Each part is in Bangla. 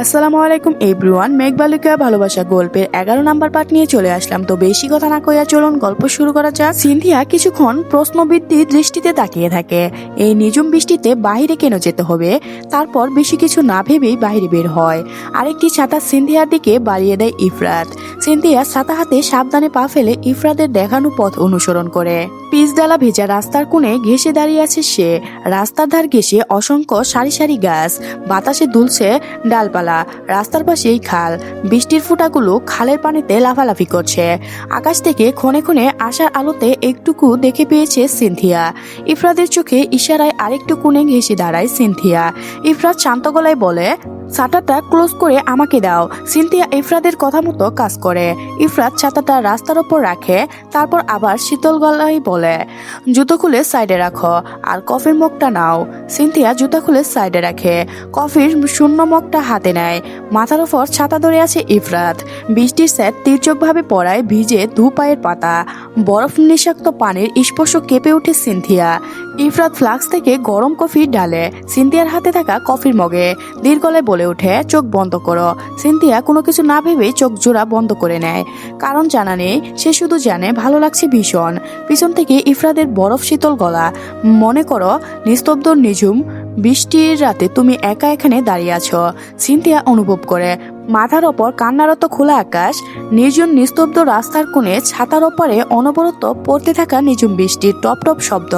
আসসালামু আলাইকুম এভরিওয়ান, মেঘবালিকা ভালোবাসা গল্পের এগারো নাম্বার পার্ট নিয়ে চলে আসলাম। তো বেশি কথা না কইয়া চলুন, গল্প শুরু করা যাক। সিন্ধিয়া কিছুক্ষণ প্রশ্নবৃত্তি দৃষ্টিতে তাকিয়ে থাকে। এই নিজুম বৃষ্টিতে বাইরে কেন যেতে হবে? তারপর বেশি কিছু না ভেবেই বাইরে বের হয়। আরেকটি ছাতা সিন্ধিয়ার দিকে বাড়িয়ে দেয় ইফরাত। সিন্ধিয়া ছাতা হাতে সাবধানে পা ফেলে ইফরাতের দেখানো পথ অনুসরণ করে। পিচডালা ভেজা রাস্তার কোণে ঘেসে দাঁড়িয়ে আছে সে। রাস্তার ধার ঘেসে অসংখ্য সারি সারি গাছ। বাতাসে দুলছে ডালপালা। রাস্তার পাশেই খাল। বৃষ্টির ফুটাগুলো খালের পানিতে লাফালাফি করছে। আকাশ থেকে ক্ষণে ক্ষণে আসার আলোতে একটুকু দেখে পেয়েছে সিনথিয়া। ইফরাদের চোখে ইশারায় আরেকটু কোণে ঘেসে দাঁড়ায় সিনথিয়া। ইফরাত শান্ত গলায় বলে ছাতাটা ক্লোজ করে আমাকে দাও। সিনথিয়া ইফরাদের কথা মতো কাজ করে। ইফরাত ছাতাটা রাস্তার ওপর রাখে, তারপর আবার শীতল গলায় বলে, জুতো খুলে সাইডে রাখো আর কফির মগটা নাও। সিনথিয়া জুতা খুলে সাইডে রাখে। কফির শূন্য মগটা হাতে নেয়। মাথার ওপর ছাতা ধরে আছে ইফরাত বৃষ্টির স্যাট তীর্যকভাবে পড়ায় ভিজে দু পায়ের পাতা। বরফ নিষাক্ত পানির স্পর্শ কেঁপে ওঠে সিনথিয়া। ইফরাত ফ্লাক্স থেকে গরম কফি ডালে সিনথিয়ার হাতে থাকা কফির মগে দীর্ঘলায় বলে ওঠে, চোখ বন্ধ করো। সিনথিয়া কোনো কিছু না ভেবেই চোখ জোড়া বন্ধ করে নেয়। কারণ জানা নেই, সে শুধু জানে, ভালো লাগছে ভীষণ। পিছন থেকে ইফরাদের বরফ শীতল গলা, মনে করো, নিস্তব্ধ, নিঝুম, বৃষ্টির রাতে তুমি একা এখানে দাঁড়িয়ে আছো। সিনথিয়া অনুভব করে মাথার ওপর কান্নারত খোলা আকাশ, নির্জন নিস্তব্ধ রাস্তার কোণে ছাতার ওপরে অনবরত পড়তে থাকা নিঝুম বৃষ্টির টপ টপ শব্দ,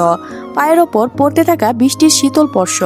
পায়ের ওপর পড়তে থাকা বৃষ্টির শীতল স্পর্শ।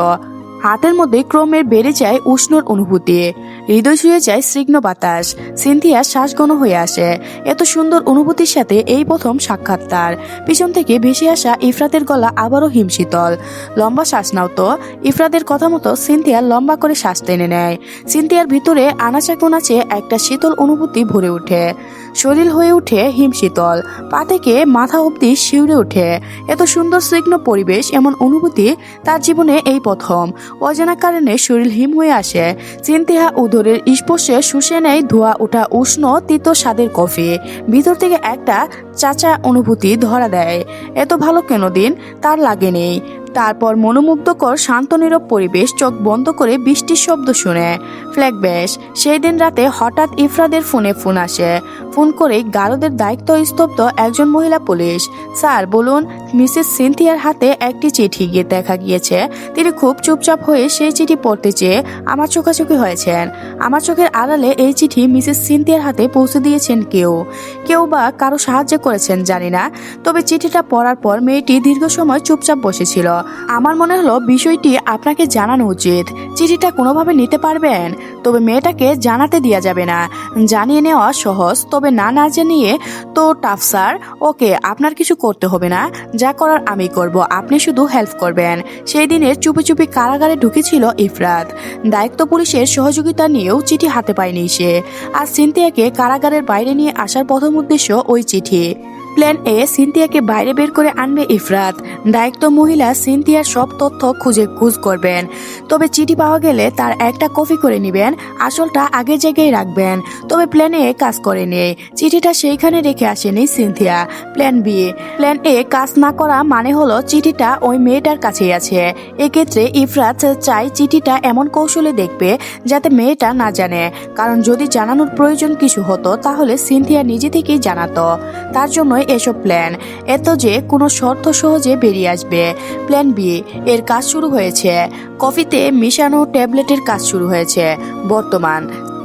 হাতের মধ্যে ক্রমের বেড়ে যায় উষ্ণর অনুভূতি। হৃদয় শুয়ে যায় স্নিগ্ধ বাতাস। সিনথিয়া শ্বাসগণ হয়ে আসে। এত সুন্দর অনুভূতির সাথে এই প্রথম সাক্ষাৎ তার পিছন থেকে ভেসে আসা ইফরাতের গলা আবারও হিমশীতল। লম্বা শ্বাস নাও তো। ইফরাতের কথা মতো সিনথিয়া লম্বা করে শ্বাস টেনে নেয়। সিনথিয়ার ভিতরে আনাচে কোনাচে একটা শীতল অনুভূতি ভরে ওঠে। শরীর হয়ে ওঠে হিমশীতল। পা থেকে মাথা অবধি শিউরে ওঠে। এত সুন্দর স্নিগ্ধ পরিবেশ, এমন অনুভূতি তার জীবনে এই প্রথম। অজানা কারণে শরীর হিম হয়ে আসে। চিন্তিহা উদরের স্পর্শে শুষে নেয় ধোয়া ওঠা উষ্ণ, তিত স্বাদের কফি। ভিতর থেকে একটা চাচা অনুভূতি ধরা দেয়। এত ভালো কেন দিন? তার লাগেনি। তারপর মনোমুগ্ধকর শান্ত নীরব পরিবেশ চোখ বন্ধ করে বৃষ্টির শব্দ শুনে। ফ্ল্যাগ ব্যাস সেই দিন রাতে হঠাৎ ইফরাদের ফোনে ফোন আসে। ফোন করে গারদের দায়িত্ব স্তব্ধ একজন মহিলা পুলিশ। স্যার, বলুন, মিসেস সিনথিয়ার হাতে একটি চিঠি গিয়ে দেখা গিয়েছে। তিনি খুব চুপচাপ হয়ে সেই চিঠি পড়তে চেয়ে আমার চোখাচোখি হয়েছেন। আমার চোখের আড়ালে এই চিঠি মিসেস সিনথিয়ার হাতে পৌঁছে দিয়েছেন কেউ। কেউ বা কারও সাহায্য করেছেন, জানি না। তবে চিঠিটা পড়ার পর মেয়েটি দীর্ঘ সময় চুপচাপ বসেছিল। আমার মনে হলো বিষয়টি আপনাকে জানানো উচিত। চিঠিটা কোনোভাবে নিতে পারবেন, তবে মেয়েটাকে জানাতে দেওয়া যাবে না। জানিয়ে নেওয়া সহজ, তবে না না জানিয়ে তো টাফ স্যার ওকে, আপনার কিছু করতে হবে না। যা করার আমি করব, আপনি শুধু হেল্প করবেন। সেই দিনের চুপি চুপি কারাগারে ঢুকেছিল ইফরাত। দায়িত্ব পুলিশের সহযোগিতা নিয়েও চিঠি হাতে পায়নি সে। আর সিনথিয়াকে কারাগারের বাইরে নিয়ে আসার প্রথম উদ্দেশ্য ওই চিঠি। প্ল্যান এ সিনথিয়াকে বাইরে বের করে আনবে ইফরাত। দায়িত্ব মহিলা সিনথিয়ার সব তথ্য খুঁজে খুঁজ করবেন। তবে চিঠি পাওয়া গেলে তার একটা কপি করে নেবেন, আসলটা আগের জায়গায় রাখবেন। তবে প্ল্যান এ কাজ করেনি। চিঠিটা সেইখানে রেখে আসেনি Cynthia. Plan B, plan A কাজ না করা মানে হলো চিঠিটা ওই মেয়েটার কাছেই আছে। এক্ষেত্রে ইফরাত চাই চিঠিটা এমন কৌশলে দেখবে যাতে মেয়েটা না জানে। কারণ যদি জানানোর প্রয়োজন কিছু হতো, তাহলে সিনথিয়া নিজে থেকেই জানাতো। তার জন্যই এসব প্ল্যান এত যে কোনো শর্ত সহজে বেরিয়ে আসবে। প্ল্যান বি এর কাজ শুরু হয়েছে। কফিতে মিশানো ট্যাবলেটের কাজ শুরু হয়েছে। বর্তমান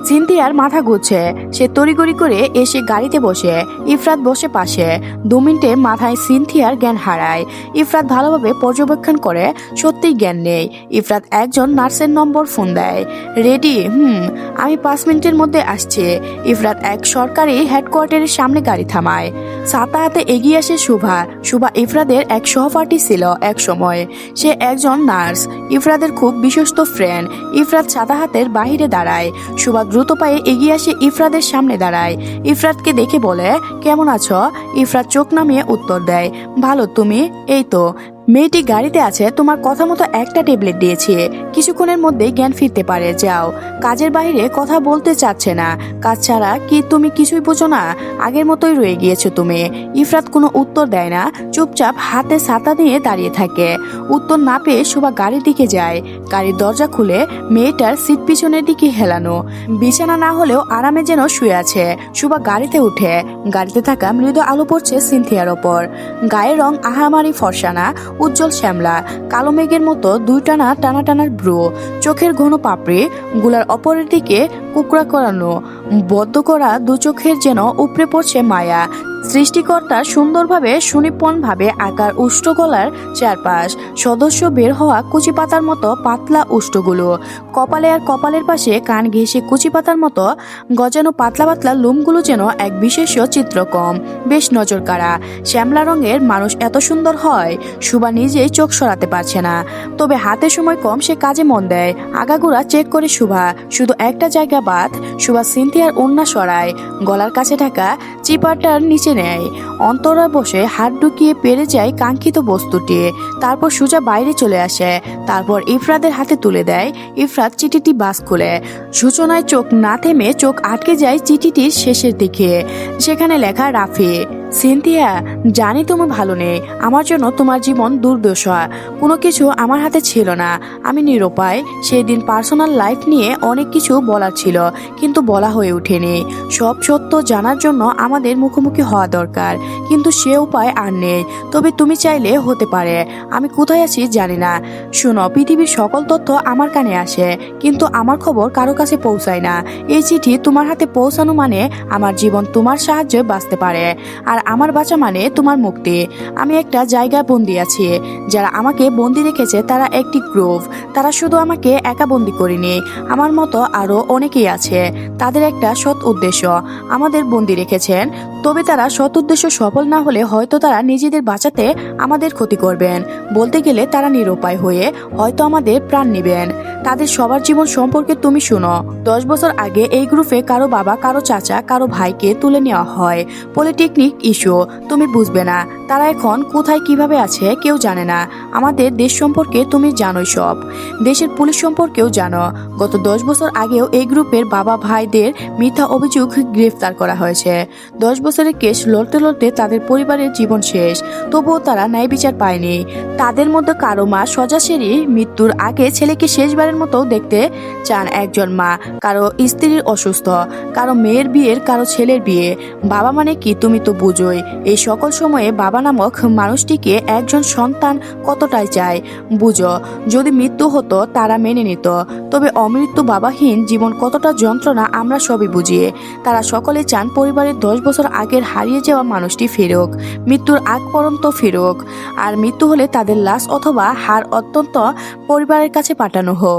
সিনথিয়ার মাথা ঘুরছে। সে তড়িগড়ি করে এসে গাড়িতে বসে। ইফরাত বসে পাশে। দু মিনিটে মাথায় সিনথিয়ার জ্ঞান হারায়। ইফরাত ভালোভাবে পর্যবেক্ষণ করে, সত্যিই জ্ঞান নেই। ইফরাত একজন নার্সের নম্বর ফোন দেয়। রেডি, হুম, আমি পাঁচ মিনিটের মধ্যে আসছি। ইফরাত এক সরকারি হেডকোয়ার্টারের সামনে গাড়ি থামায়। ছাতা হাতে এগিয়ে আসে শুভা। শুভা ইফরাদের এক সহপাঠী ছিল এক সময়। সে একজন নার্স। ইফরাদের খুব বিশ্বস্ত ফ্রেন্ড। ইফরাত ছাতা হাতের বাহিরে দাঁড়ায়। শুভা দ্রুত পায়ে এগিয়ে আসে ইফরাদের সামনে দাঁড়ায়। ইফরাতকে দেখে বলে, কেমন আছো? ইফরাত চোখ নামিয়ে উত্তর দেয়, ভালো, তুমি? এই তো মেয়েটি গাড়িতে আছে, তোমার কথা মতো একটা ট্যাবলেট দিয়েছি। কিছুক্ষণের মধ্যেই জ্ঞান ফিরতে পারে, যাও। কাজের বাইরে কথা বলতে চাচ্ছে না। কাজ ছাড়া কি তুমি কিছুই বোঝো না? আগের মতোই রয়ে গিয়েছো তুমি। ইফরাত কোনো উত্তর দেয় না, চুপচাপ হাতে ছাতা নিয়ে দাঁড়িয়ে থাকে। উত্তর না পেয়ে শোভা গাড়ির দিকে যায়। গাড়ির দরজা খুলে মেয়েটার সিট পিছনের দিকে হেলানো। বিছানা না হলেও আরামে যেন শুয়ে আছে। শোভা গাড়িতে উঠে। গাড়িতে থাকা মৃদু আলো পড়ছে সিনথিয়ার ওপর। গায়ের রং আহামারি ফর্সানা উজ্জ্বল শ্যামলা, কালো মেঘের মতো দুই টানা টানা টানার ব্রু চোখের ঘন পাপড়ি, গুলার অপরের দিকে কুকড়া করানো, বদ্ধ করা দু চোখের যেন উপড়ে পড়ছে মায়া সৃষ্টিকর্তার সুন্দরভাবে সুনিপুণভাবে আকার উষ্ঠ গলার চারপাশ, সদস্য বের হওয়া কুচি পাতার মতো পাতলা উষ্ঠগুলো কপালে আর কপালের পাশে কান ঘেঁষে কুচি পাতার মতো গজানো পাতলা পাতলা লোমগুলো যেন এক বিশেষ চিত্রকম। বেশ নজর কাড়া শ্যামলা রঙের মানুষ এত সুন্দর হয়, সুবা নিজেই চোখ সরাতে পারছে না। তবে হাতে সময় কম, সে কাজে মন দেয়। আগাগোড়া চেক করে শুভা শুধু একটা জায়গা বাদ শুভা সিনথিয়ার অন্যা সরায়। গলার কাছে থাকা চিপারটার নিচে নেয়। অন্তরা বসে হাত ঢুকিয়ে পেরে যায় কাঙ্ক্ষিত বস্তুটি। তারপর সুজা বাইরে চলে আসে। তারপর ইফরাদের হাতে তুলে দেয়। ইফরাত চিঠিটি বাস খুলে। সূচনায় চোখ না থেমে চোখ আটকে যায় চিঠিটির শেষের দিকে। সেখানে লেখা, রাফি, সিনথিয়া, জানি তুমি ভালো নেই। আমার জন্য তোমার জীবন দুর্দশা। কোনো কিছু আমার হাতে ছিল না। আমি নিরুপায়। সেই দিন পার্সোনাল লাইফ নিয়ে অনেক কিছু বলার ছিল, কিন্তু বলা হয়ে ওঠেনি। সব সত্য জানার জন্য আমাদের মুখোমুখি হওয়া দরকার। কিন্তু সে উপায় আর নেই। তবে তুমি চাইলে হতে পারে। আমি কোথায় আছি জানি না। শোনো, পৃথিবীর সকল তথ্য আমার কানে আসে। কিন্তু আমার খবর কারও কাছে পৌঁছায় না। এই চিঠি তোমার হাতে পৌঁছানো মানে আমার জীবন তোমার সাহায্যে বাঁচতে পারে। আর আমার বাঁচা মানে তোমার মুক্তি। আমি একটা জায়গায় বন্দি আছি। যারা আমাকে বন্দি রেখেছে তারা একটি গ্রুপ। তারা শুধু আমাকে একা বন্দি করেনি। আমার মতো আরও অনেকেই আছে। তাদের একটা সৎ উদ্দেশ্য। আমাদের বন্দি রেখেছেন তবে তারা সৎ উদ্দেশ্য সফল না হলে হয়তো তারা নিজেদের বাঁচাতে আমাদের ক্ষতি করবেন। বলতে গেলে তারা নিরুপায় হয়ে হয়তো আমাদের প্রাণ নেবেন। তাদের সবার জীবন সম্পর্কে তুমি শুনো। দশ বছর আগে এই গ্রুপে কারও বাবা, কারও চাচা, কারও ভাইকে তুলে নেওয়া হয়। পলিটেকনিক ইস্যু, তুমি বুঝবে না। তারা এখন কোথায় কীভাবে আছে কেউ জানে না। আমাদের দেশ সম্পর্কে তুমি জানোই সব। দেশের পুলিশ সম্পর্কেও জানো। গত দশ বছর আগেও এই গ্রুপের বাবা ভাইদের মিথ্যা অভিযোগ গ্রেফতার করা হয়েছে। দশ বছরের কেস লড়তে লড়তে তাদের পরিবারের জীবন শেষ। তবুও তারা ন্যায় বিচার পায়নি। তাদের মধ্যে কারও মা সজাসেরি মৃত্যুর আগে ছেলেকে শেষবারের মতো দেখতে চান একজন মা। কারও স্ত্রীর অসুস্থ, কারও মেয়ের বিয়ের, কারও ছেলের বিয়ে। বাবা মানে কি তুমি তো বুঝোই। এই সকল সময়ে বাবা নামক মানুষটিকে একজন সন্তান কতটাই চায়? বুঝো, যদি মৃত্যু হতো তারা মেনে নিত। তবে অমৃত্যু বাবাহীন জীবন কতটা যন্ত্রণা আমরা সবই বুঝি। তারা সকলে চান পরিবারের দশ বছর আগের হারিয়ে যাওয়া মানুষটি ফেরুক, মৃত্যুর আগ পর্যন্ত ফেরুক। আর মৃত্যু হলে তাদের লাশ অথবা হার অত্যন্ত পরিবারের কাছে পাঠানো হোক।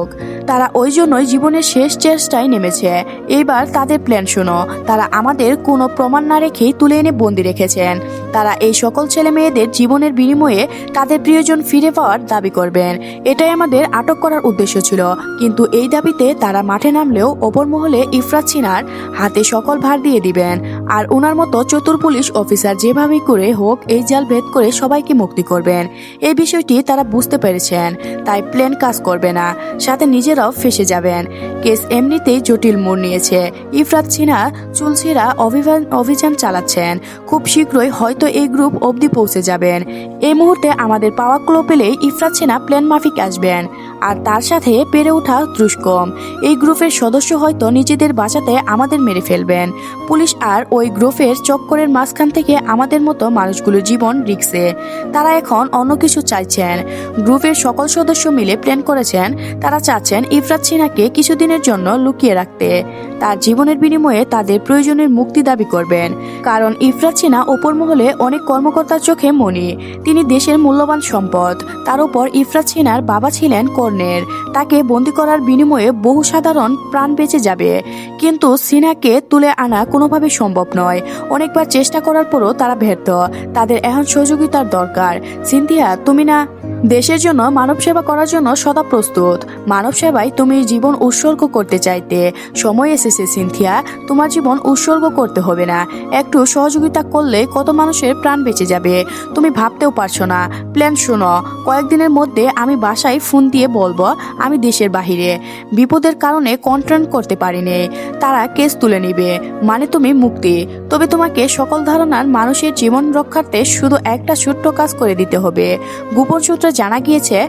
তারা ওই জন্যই জীবনের শেষ চেষ্টায় নেমেছে। এইবার তাদের প্ল্যান শোনো। তারা আমাদের কোনো প্রমাণ না রেখেই তুলে এনে বন্দি রেখেছেন। তারা এই সকল ছেলে মেয়েদের জীবনের বিনিময়ে তাদের প্রিয়জন ফিরে পাওয়ার দাবি করবেন। এটাই আমাদের আটক করার উদ্দেশ্য ছিল। কিন্তু এই দাবিতে তারা মাঠে নামলেও ওপর মহলে ইফরাত সিনার হাতে সকল ভার দিয়ে দিবেন। আর ওনার মতো চতুর পুলিশ অফিসার যেভাবেই করে হোক, এই জাল ভেদ করে সবাইকে মুক্তি করবেন। এই বিষয়টি তারা বুঝতে পেরেছেন, তাই প্লেন কাজ করবে না। সাথে নিজেরাও ফেসে যাবেন। কেস এমনিতেই জটিল মোড় নিয়েছে। ইফরাত সিনহা চুলছিরা অভিযান অভিযান চালাচ্ছেন। খুব শীঘ্রই হয়তো এই গ্রুপ অবধি পৌঁছে যাবেন। এই মুহূর্তে আমাদের পাওয়া ক্লো পেলেই ইফরাত সেনা প্ল্যান মাফিক আসবেন। আর তার সাথে পেরে ওঠা দুষ্কম এই গ্রুপের সদস্য হয়তো নিজেদের বাঁচাতে আমাদের মেরে ফেলবেন। পুলিশ আর ওই গ্রুপের চক্করের মাঝখান থেকে আমাদের মতো মানুষগুলোর জীবন রিক্সে তারা এখন অন্য কিছু চাইছেন। গ্রুপের সকল সদস্য মিলে প্ল্যান করেছেন, তারা চাচ্ছেন ইফরাত সিনাকে কিছুদিনের জন্য লুকিয়ে রাখতে। তার জীবনের বিনিময়ে তাদের প্রয়োজনের মুক্তি দাবি করবেন। কারণ ইফরাত সিনা ওপর মহলে অনেক কর্মকর্তার চোখে মনি। তিনি দেশের মূল্যবান সম্পদ। তার উপর ইফরাত সিনার বাবা ছিলেন কর্ণের তাকে বন্দি করার বিনিময়ে বহু সাধারণ প্রাণ বেঁচে যাবে। কিন্তু সিনাকে তুলে আনা কোনোভাবে সম্ভব নয়। অনেকবার চেষ্টা করার পরও তারা ব্যর্থ। তাদের এখন সহযোগিতার দরকার। সিনথিয়া, তুমি না দেশের জন্য মানব সেবা করার জন্য সদা প্রস্তুত। মানব সেবায় তুমি জীবন উৎসর্গ করতে চাইতে। সময় এসেছে, সিনথিয়া। তোমার জীবন উৎসর্গ করতে হবে না। একটু সহযোগিতা করলে কত মানুষের প্রাণ বেঁচে যাবে। তুমি ভাবতেও পারছ না। প্ল্যান শোনো, কয়েকদিনের মধ্যে আমি বাসায় ফোন দিয়ে বলব, আমি দেশের বাহিরে। বিপদের কারণে কন্ট্রোল করতে পারিনি। তারা কেস তুলে নিবে মানে তুমি মুক্তি। তবে তোমাকে সকল ধারণার মানুষের জীবন রক্ষার্থে শুধু একটা ছোট্ট কাজ করে দিতে হবে। গোপন সূত্রে জানা গিয়েছে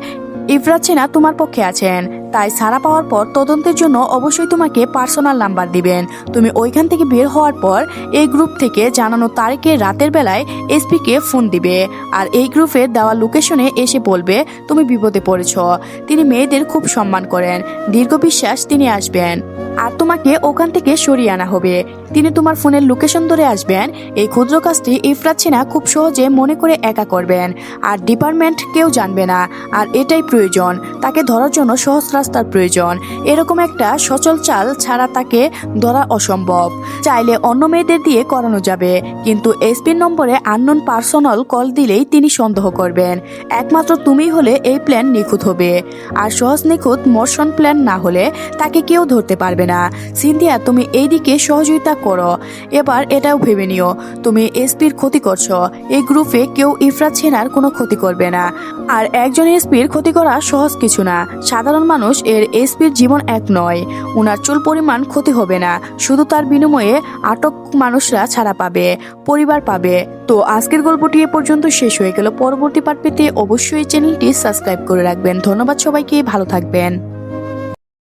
ইফরাত সেনা তোমার পক্ষে আছেন। তাই সারা পাওয়ার পর তদন্তের জন্য অবশ্যই তোমাকে পার্সোনাল নাম্বার দিবেন। তুমি ওইখান থেকে বের হওয়ার পর এই গ্রুপ থেকে জানানো তারিখে রাতের বেলায় এসপিকে ফোন দিবে। আর এই গ্রুপে দেওয়া লোকেশনে এসে বলবে, তুমি বিপদে পড়েছ। তিনি মেয়েদের খুব সম্মান করেন। দীর্ঘ বিশ্বাস তিনি আসবেন। আর তোমাকে ওখান থেকে সরিয়ে আনা হবে। তিনি তোমার ফোনের লোকেশন ধরে আসবেন। এই ক্ষুদ্র কাজটি ইফরাত সিনহা খুব সহজে মনে করে একা করবেন। আর ডিপার্টমেন্ট কেউ জানবে না। আর এটাই প্রয়োজন। তাকে ধরার জন্য সহজ রাস্তার প্রয়োজন। এরকম একটা সচল চাল ছাড়া তাকে ধরা অসম্ভব। চাইলে অন্য মেয়েদের দিয়ে করানো যাবে। কিন্তু এসপির নম্বরে আননোন পার্সোনাল কল দিলেই তিনি সন্দেহ করবেন। একমাত্র তুমি হলে এই প্ল্যান নিখুঁত হবে। আর সহজ নিখুঁত মোশন প্ল্যান না হলে তাকে কেউ ধরতে পারবে না। সিন্ধিয়া, তুমি এইদিকে সহযোগিতা করো। এবার এটাও ভেবে নিও। তুমি এসপির ক্ষতি করছ। এই গ্রুপে কেউ ইফরাত সেনার কোনো ক্ষতি করবে না। আর একজন এসপির ক্ষতি করা সহজ কিছু না। সাধারণ মানুষ এর এসপির জীবন এক নয়। উনার চুল পরিমাণ ক্ষতি হবে না। শুধু তার বিনিময়ে আটক মানুষরা ছাড়া পাবে, পরিবার পাবে। তো আজকের গল্পটি এ পর্যন্ত শেষ হয়ে গেল। পরবর্তী পার্ট পেতে অবশ্যই চ্যানেলটি সাবস্ক্রাইব করে রাখবেন। ধন্যবাদ সবাইকে, ভালো থাকবেন।